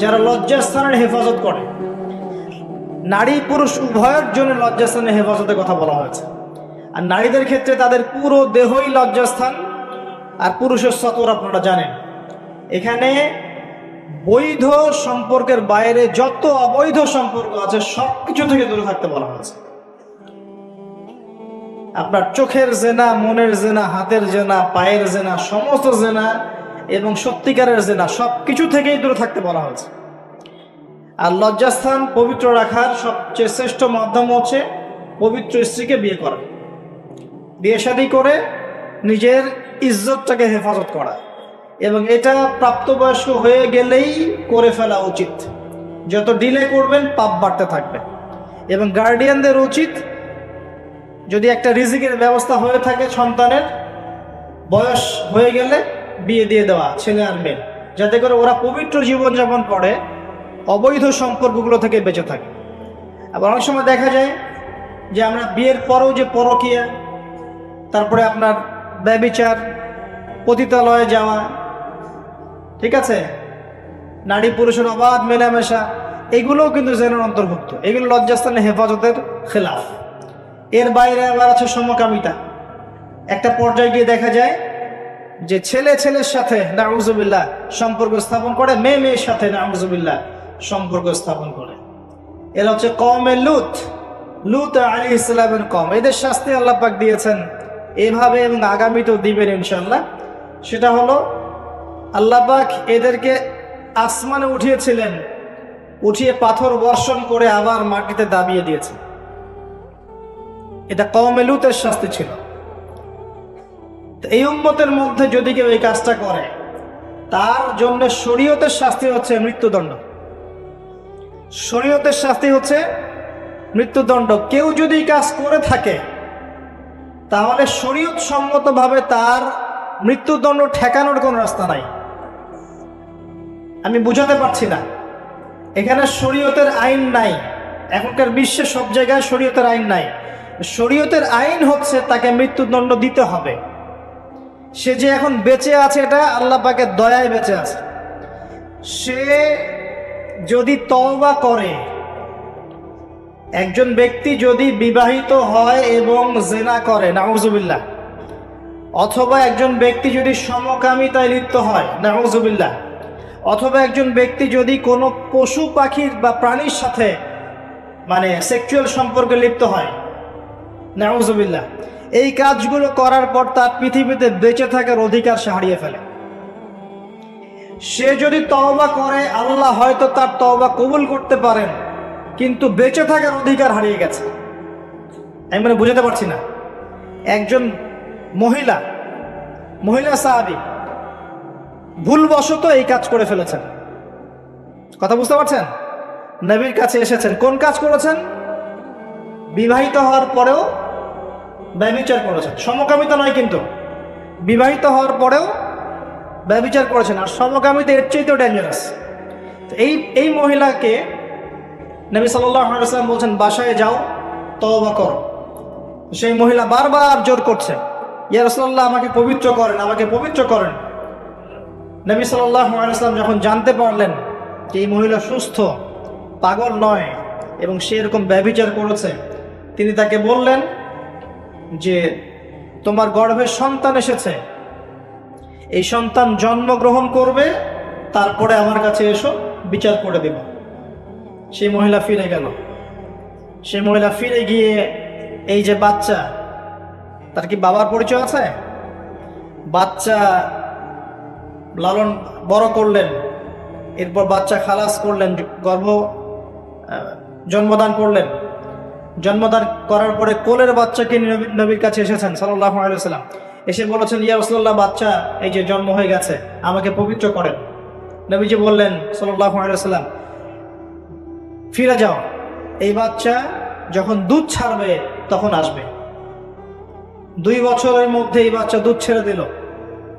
যারা লজ্জাস্থানের হেফাজত করে। নারী পুরুষ উভয়ের জন্য লজ্জাস্থানের হেফাজতের কথা বলা হয়েছে। আর নারীদের ক্ষেত্রে তাদের পুরো দেহই লজ্জাস্থান আর পুরুষের সতর আপনারা জানেন। এখানে বৈধ সম্পর্কের বাইরে যত অবৈধ সম্পর্ক আছে সব কিছু থেকে দূরে থাকতে বলা হয়েছে। আপনার চোখের জেনা, মনের জেনা, হাতের জেনা, পায়ের জেনা, সমস্ত জেনা এবং সত্যিকারের জেনা সব কিছু থেকেই দূরে থাকতে বলা হয়েছে। আর লজ্জাস্থান পবিত্র রাখার সবচেয়ে শ্রেষ্ঠ মাধ্যম হচ্ছে পবিত্র স্ত্রীকে বিয়ে করা। বিয়ে শাদী করে নিজের ইজ্জতটাকে হেফাজত করা। এবং এটা প্রাপ্তবয়স্ক হয়ে গেলেই করে ফেলা উচিত। যত ডিলে করবেন, পাপ বাড়তে থাকবে। এবং গার্ডিয়ানদের উচিত যদি একটা রিজিকের ব্যবস্থা হয়ে থাকে সন্তানের, বয়স হয়ে গেলে বিয়ে দিয়ে দেওয়া, ছেলে আর মেয়ে। যাতে করে ওরা পবিত্র জীবনযাপন করে, অবৈধ সম্পর্কগুলো থেকে বেঁচে থাকে। আবার অনেক সময় দেখা যায় যে আমরা বিয়ের পরেও যে পরকীয়া, তারপরে আপনার ব্যবিচার, পতিতালয়ে যাওয়া, ঠিক আছে? নারী পুরুষের অবাধ মেলামেশা, এগুলোও কিন্তু জেনের অন্তর্ভুক্ত। এগুলো লজ্জাস্থানের হেফাজতের খেলাফ। এর বাইরে আবার আছে সমকামিতা। একটা পর্যায়ে গিয়ে দেখা যায় যে ছেলে ছেলের সাথে নাউজুবিল্লাহ সম্পর্ক স্থাপন করে, মেয়ে মেয়ের সাথে নাউজুবিল্লাহ সম্পর্ক স্থাপন করে। এরা হচ্ছে কমে লুত। লুত আলী ইসলামের কম এদের শাস্তি আল্লাহ পাক দিয়েছেন এভাবে এবং আগামীতেও দিবেন ইনশাল্লাহ সেটা হলো, আল্লাহ পাক এদেরকে আসমানে উঠিয়েছিলেন, উঠিয়ে পাথর বর্ষণ করে আবার মাটিতে দাবিয়ে দিয়েছে এটা কমে লুতের শাস্তি ছিল। এই উম্মতের মধ্যে যদি কেউ এই কাজটা করে, তার জন্য শরীয়তের শাস্তি হচ্ছে মৃত্যুদণ্ড। শরীয়তের শাস্তি হচ্ছে মৃত্যুদণ্ড। কেউ যদি কাজ করে থাকে, তাহলে শরীয়ত সম্মতভাবে তার মৃত্যুদণ্ড ঠেকানোর কোনো রাস্তা নাই। আমি বুঝাতে পারছি না। এখানে শরীয়তের আইন নাই। এখনকার বিশ্বে সব জায়গায় শরীয়তের আইন নাই। শরীয়তের আইন হচ্ছে তাকে মৃত্যুদণ্ড দিতে হবে। সে যে এখন বেঁচে আছে এটা আল্লাহ পাকে দয়ায় বেঁচে আছে। সে যদি তওবা করে, একজন ব্যক্তি যদি বিবাহিত হয় এবং জেনা করে, নাউজুবিল্লাহ, অথবা একজন ব্যক্তি যদি সমকামিতায় লিপ্ত হয়, নাউজুবিল্লাহ, অথবা একজন ব্যক্তি যদি কোনো পশু পাখির বা প্রাণীর সাথে মানে সেক্সুয়াল সম্পর্কে লিপ্ত হয়, নাউজুবিল্লাহ এই কাজগুলো করার পর তার পৃথিবীতে বেঁচে থাকার অধিকার সে হারিয়ে ফেলে। সে যদি তওবা করে, আল্লাহ হয়তো তার তওবা কবুল করতে পারেন, কিন্তু বেঁচে থাকার অধিকার হারিয়ে গেছে। আমি মানে বুঝাতে পারছি না। একজন মহিলা মহিলা সাহাবি, ভুলবশত এই কাজ করে ফেলেছেন। কথা বুঝতে পারছেন? নবীর কাছে এসেছেন। কোন কাজ করেছেন? বিবাহিত হওয়ার পরেও ব্যবিচার করেছেন। সমকামিতা নয় কিন্তু। বিবাহিত হওয়ার পরেও ব্যবিচার করেছেন, আর সমকামিতা এর চেয়েতেও ডেঞ্জারাস তো এই এই মহিলাকে নবী সাল্লাম বলছেন, বাসায় যাও, তওবা করো। সেই মহিলা বারবার জোর করছে, ইয়া রসল্লাহ আমাকে পবিত্র করেন, আমাকে পবিত্র করেন। নবী সাল্লাম যখন জানতে পারলেন যে এই মহিলা সুস্থ, পাগল নয়, এবং সে এরকম ব্যবিচার করেছে, তিনি তাকে বললেন যে তোমার গর্ভে সন্তান এসেছে। এই সন্তান জন্মগ্রহণ করবে, তারপরে আমার কাছে এসো, বিচার করে দেব। সেই মহিলা ফিরে গেল। সেই মহিলা ফিরে গিয়ে এই যে বাচ্চা, তার কি বাবার পরিচয় আছে? বাচ্চা লালন বড় করলেন, এরপর বাচ্চা খালাস করলেন, গর্ভ জন্মদান করলেন। জন্মদান করার পরে কোলের বাচ্চাকে নবী- নবীর কাছে এসেছেন সাল্লাহ আলাইসাল্লাম এসে বলেছেন, ইয়া রসল্লাহ বাচ্চা এই যে জন্ম হয়ে গেছে, আমাকে পবিত্র করেন। নবীজি বললেন সাল্লাহ আলাইসাল্লাম ফিরে যাও। এই বাচ্চা যখন দুধ ছাড়বে, তখন আসবে। দুই বছরের মধ্যে এই বাচ্চা দুধ ছেড়ে দিল,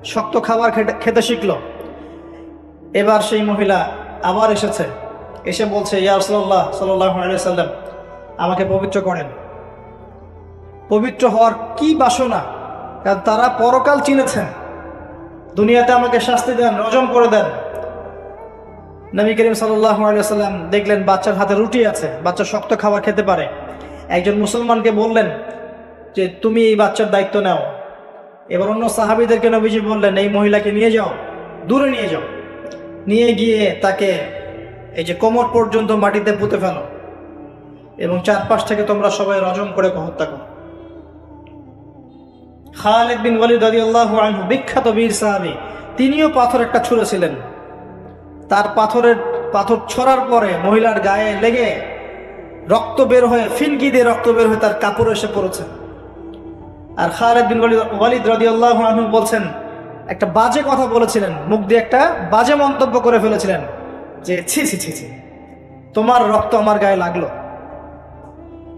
শক্ত খাবার খেতে শিখলো। এবার সেই মহিলা আবার এসেছে। এসে বলছে, ইয়া রসল্লাহ সাল্লাহ আলাইসাল্লাম আমাকে পবিত্র করেন। পবিত্র হওয়ার কি বাসনা? কারণ তারা পরকাল চিনেছেন। দুনিয়াতে আমাকে শাস্তি দেন রজম করে দেন। নবী করিম সাল্লাম দেখলেন, বাচ্চার হাতে রুটি আছে, বাচ্চা শক্ত খাবার খেতে পারে। একজন মুসলমানকে বললেন যে, তুমি এই বাচ্চার দায়িত্ব নাও। এবার অন্য সাহাবিদেরকে নবীজি বললেন, এই মহিলাকে নিয়ে যাও, দূরে নিয়ে যাও। নিয়ে গিয়ে তাকে এই যে কোমর পর্যন্ত মাটিতে পুঁতে ফেলো। এবং চারপাশ থেকে তোমরা সবাই রজম করে হত্যা করো। খালেদ বিন ওয়ালিদ রাদিয়াল্লাহু আনহু, বিখ্যাত বীর সাহাবী, তিনিও পাথর একটা ছুঁড়েছিলেন তার পাথরের, পাথর ছড়ার পরে মহিলার গায়ে লেগে রক্ত বের হয়ে, ফিনকি দিয়ে রক্ত বের হয়ে তার কাপড় এসে পড়েছে। আর খালেদ বিন ওয়ালিদ ওয়ালিদ রাদিয়াল্লাহু আনহু বলছেন, একটা বাজে কথা বলেছিলেন, মুখ দিয়ে একটা বাজে মন্তব্য করে ফেলেছিলেন যে, ছি ছি ছি ছি, তোমার রক্ত আমার গায়ে লাগল।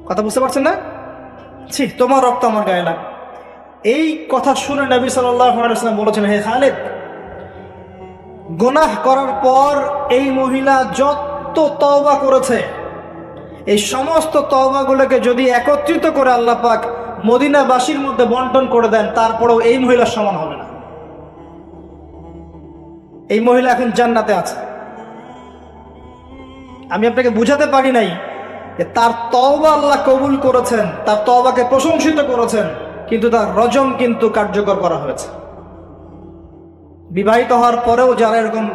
কথা বুঝতে পারছেন না? ছি, তোমার রক্ত আমার গায়ে লাগল এই কথা শুনে নবী সাল্লাম বলেছেন, হে খালেদ, গোনাহ করার পর এই মহিলা যত তওবা করেছে, এই সমস্ত তওবাগুলোকে যদি একত্রিত করে আল্লাহ পাক মদিনাবাসীর মধ্যে বন্টন করে দেন, তারপরেও এই মহিলার সমান হবে না। এই মহিলা এখন জান্নাতে আছে। আমি আপনাকে বুঝাতে পারি নাই তার তওবা আল্লাহ কবুল করেছেন, তার তওবাকে প্রশংসিত করেছেন, কিন্তু তার রজম কিন্তু কার্যকর করা হয়েছে। বিবাহিত হওয়ার পরেও যারা এরকম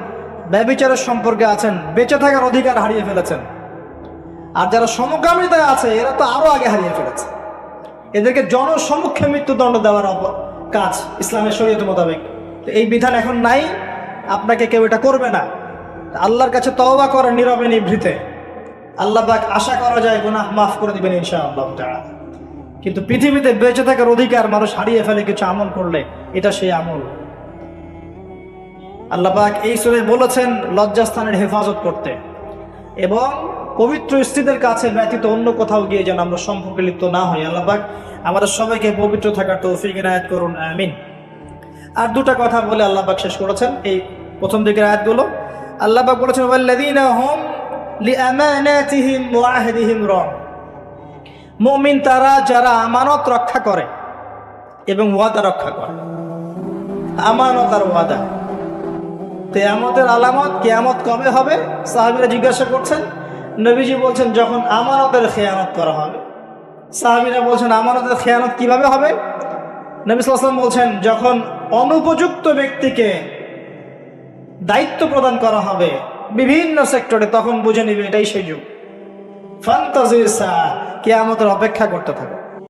ব্যবিচারের সম্পর্কে আছেন, বেঁচে থাকার অধিকার হারিয়ে ফেলেছেন। আর যারা সমকামিতায় আছে, এরা তো আরও আগে হারিয়ে ফেলেছে। এদেরকে জনসমক্ষে মৃত্যুদণ্ড দেওয়ার কাজ ইসলামের শরীয়ত মোতাবেক। এই বিধান এখন নাই, আপনাকে কেউ এটা করবে না। আল্লাহর কাছে তওবা করে নীরবে নিভৃতে। আল্লাহ পাক আশা করা যায় গুনাহ মাফ করে দিবেন ইনশাআল্লাহ তাআলা। কিন্তু পৃথিবীতে বেঁচে থাকার অধিকার মানুষ হারিয়ে ফেলে কিছু আমল করলে, এটা সেই আমল। আল্লাপাক এই সুরে বলেছেন, লজ্জাস্থানের হেফাজত করতে। এবং পবিত্র স্ত্রীদের কাছে ব্যতীত অন্য কোথাও গিয়ে যেন আমরা সম্পর্কে লিপ্ত না হই। আল্লাহ পাক আমাদের সবাইকে পবিত্র থাকার তৌফিক এনায়েত করুন, আমিন। আর দুটা কথা বলে আল্লাহ পাক শেষ করেছেন। এই প্রথম দিকের আয়াতগুলো। আল্লাহ পাক বলেছেন লিআমানাতিহিম ওয়া আহদিহিম রাউন মুমিন তারা যারা আমানত রক্ষা করে এবং ওয়াদা রক্ষা করে। আমানত আর ওয়াদা। কেয়ামতের আলামত কেয়ামত কবে হবে? সাহাবিরা জিজ্ঞাসা করছেন। নবীজি বলছেন, যখন আমানতের খেয়ানত করা হবে। সাহাবিরা বলছেন, আমানতের খেয়ানত কীভাবে হবে? নবী সাল্লাম বলছেন, যখন অনুপযুক্ত ব্যক্তিকে দায়িত্ব প্রদান করা হবে বিভিন্ন সেক্টরে তখন বুঝে নিবে এটাই সেই যুগ। ফান্তাজির সা কেয়ামতের অপেক্ষা করতে থাকো।